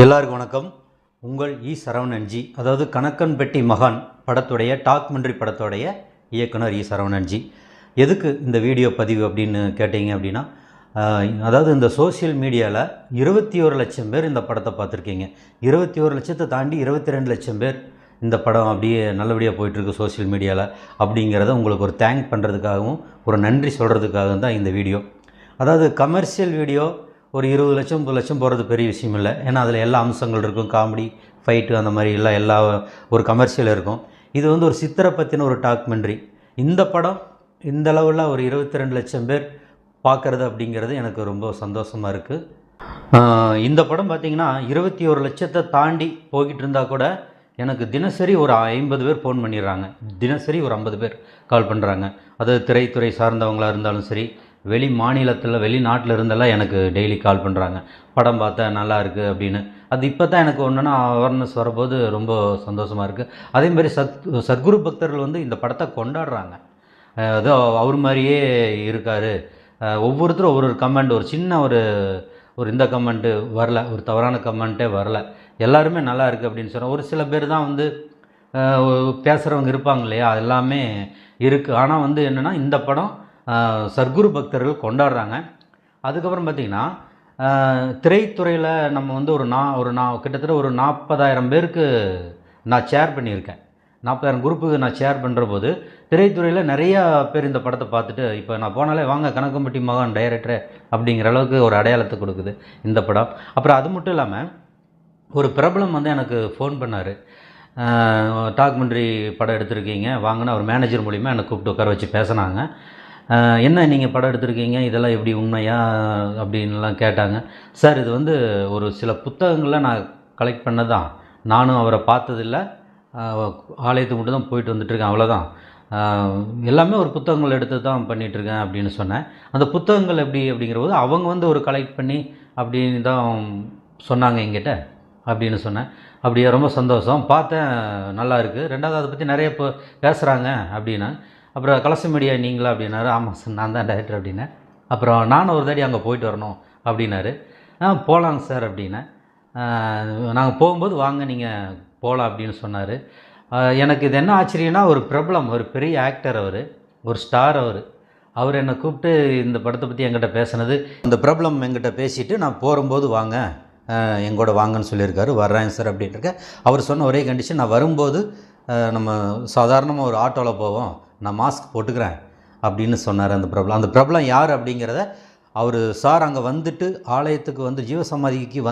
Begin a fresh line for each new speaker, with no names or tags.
எல்லாருக்கும் வணக்கம். உங்கள் இ சரவணன்ஜி அதாவது கணக்கன்பெட்டி மகான் படத்துடைய டாக்மெண்ட்ரி படத்துடைய இயக்குனர் இ சரவணன்ஜி. எதுக்கு இந்த வீடியோ பதிவு அப்படின்னு கேட்டிங்க அப்படின்னா அதாவது இந்த சோஷியல் மீடியாவில் இருபத்தி ஒரு லட்சம் பேர் இந்த படத்தை பார்த்துருக்கீங்க. இருபத்தி ஒரு லட்சத்தை தாண்டி இருபத்தி ரெண்டு லட்சம் பேர் இந்த படம் அப்படியே நல்லபடியாக போயிட்டுருக்கு சோஷியல் மீடியாவில் அப்படிங்கிறத உங்களுக்கு ஒரு தேங்க் பண்ணுறதுக்காகவும் ஒரு நன்றி சொல்கிறதுக்காகவும் தான் இந்த வீடியோ. அதாவது கமர்ஷியல் வீடியோ ஒரு இருபது லட்சம் முப்பது லட்சம் போகிறது பெரிய விஷயம் இல்லை ஏன்னா அதில் எல்லா அம்சங்கள் இருக்கும். காமெடி ஃபைட்டு அந்த மாதிரி எல்லாம் எல்லா ஒரு கமர்ஷியல் இருக்கும். இது வந்து ஒரு சித்திரை பற்றின ஒரு டாக்குமெண்ட்ரி இந்த படம் இந்த அளவில் ஒரு இருபத்தி ரெண்டு லட்சம் பேர் பார்க்குறது அப்படிங்கிறது எனக்கு ரொம்ப சந்தோஷமாக இருக்குது இந்த படம் பார்த்திங்கன்னா இருபத்தி ஒரு லட்சத்தை தாண்டி போய்கிட்டு இருந்தால் கூட எனக்கு தினசரி ஒரு ஐம்பது பேர் ஃபோன் பண்ணிடுறாங்க. தினசரி ஒரு ஐம்பது பேர் கால் பண்ணுறாங்க அது திரைத்துறை சார்ந்தவங்களாக இருந்தாலும் சரி வெளி மாநிலத்தில் வெளிநாட்டில் இருந்தெல்லாம் எனக்கு டெய்லி கால் பண்ணுறாங்க படம் பார்த்தேன் நல்லா இருக்குது அப்படின்னு. அது இப்போ தான் எனக்கு ஒன்றுனா அவேர்னஸ் வரும்போது ரொம்ப சந்தோஷமாக இருக்குது அதே மாதிரி சத் சத்குரு பக்தர்கள் வந்து இந்த படத்தை கொண்டாடுறாங்க. ஏதோ அவர் மாதிரியே இருக்கார். ஒவ்வொருத்தரும் ஒரு ஒரு கமெண்ட் ஒரு சின்ன ஒரு ஒரு இந்த கமெண்ட்டு வரல ஒரு தவறான கமெண்ட்டே வரல. எல்லாருமே நல்லா இருக்குது அப்படின்னு சொன்னால் ஒரு சில பேர் தான் வந்து பேசுகிறவங்க இருப்பாங்க இல்லையா? அது எல்லாமே இருக்குது ஆனால் வந்து என்னென்னா இந்த படம் சர்க்குரு சத்குரு பக்தர்கள் கொண்டாடுறாங்க. அதுக்கப்புறம் பார்த்திங்கன்னா திரைத்துறையில் நம்ம வந்து ஒரு நா ஒரு நா கிட்டத்தட்ட ஒரு நாற்பதாயிரம் பேருக்கு நான் ஷேர் பண்ணியிருக்கேன். நாற்பதாயிரம் குரூப்புக்கு நான் ஷேர் பண்ணுற போது திரைத்துறையில் நிறையா பேர் இந்த படத்தை பார்த்துட்டு இப்போ நான் போனாலே வாங்க கணக்கம்பட்டி மகான் டைரக்டர் அப்படிங்கிற அளவுக்கு ஒரு அடையாளத்தை கொடுக்குது இந்த படம். அப்புறம் அது மட்டும் இல்லாமல் ஒரு பிரபலம் வந்து எனக்கு ஃபோன் பண்ணார். டாக்குமெண்ட்ரி படம் எடுத்திருக்கீங்க வாங்கினா ஒரு மேனேஜர் மூலிமா என்னை கூப்பிட்டு உட்கார வச்சு பேசினாங்க. என்ன நீங்கள் படம் எடுத்திருக்கீங்க? இதெல்லாம் எப்படி உண்மையா? அப்படின்லாம் கேட்டாங்க. சார் இது வந்து ஒரு சில புத்தகங்களை நான் கலெக்ட் பண்ணதான் நானும் அவரை பார்த்ததில்ல. ஆலயத்துக்கு மட்டும் தான் போயிட்டு வந்துட்டுருக்கேன். அவ்வளோதான் எல்லாமே ஒரு புத்தகங்கள் எடுத்து தான் பண்ணிகிட்ருக்கேன் அப்படின்னு சொன்னேன். அந்த புத்தகங்கள் எப்படி அப்படிங்கிற போது அவங்க வந்து ஒரு கலெக்ட் பண்ணி அப்படின்னு தான் சொன்னாங்க என்கிட்ட அப்படின்னு சொன்னேன். அப்படியே ரொம்ப சந்தோஷம். பார்த்தேன் நல்லா இருக்குது ரெண்டாவது அதை பற்றி நிறைய இப்போ பேசுகிறாங்க அப்படின்னா அப்புறம் கலச மீடியா நீங்களா அப்படின்னாரு. ஆமாம் சார் நான் தான் டைரக்டர் அப்படின்னேன். அப்புறம் நானும் ஒரு தாடி அங்கே போயிட்டு வரணும் அப்படின்னாரு. ஆ போகலாங்க சார் அப்படின்னேன் நாங்கள் போகும்போது வாங்க நீங்கள் போகலாம் அப்படின்னு சொன்னார். எனக்கு இது என்ன ஆச்சரியம்னா ஒரு பிரபலம் ஒரு பெரிய ஆக்டர் அவர் ஒரு ஸ்டார் அவர். அவர் என்னை கூப்பிட்டு இந்த படத்தை பற்றி என்கிட்ட பேசினது. அந்த பிரபலம் என்கிட்ட பேசிவிட்டு நான் போகும்போது வாங்க எங்கூட வாங்கன்னு சொல்லியிருக்காரு. வர்றேன் சார் அப்படின்ட்டு அவர் சொன்ன ஒரே கண்டிஷன் நான் வரும்போது நம்ம சாதாரணமாக ஒரு ஆட்டோவில் போவோம். நான் மாஸ்க் போட்டுக்கிறேன் அப்படின்னு சொன்னார் அந்த பிரபலம். அந்த பிரபலம் யார் அப்படிங்கிறத அவர் சார் அங்கே வந்துட்டு ஆலயத்துக்கு வந்து ஜீவசமாதிக்கு வந்து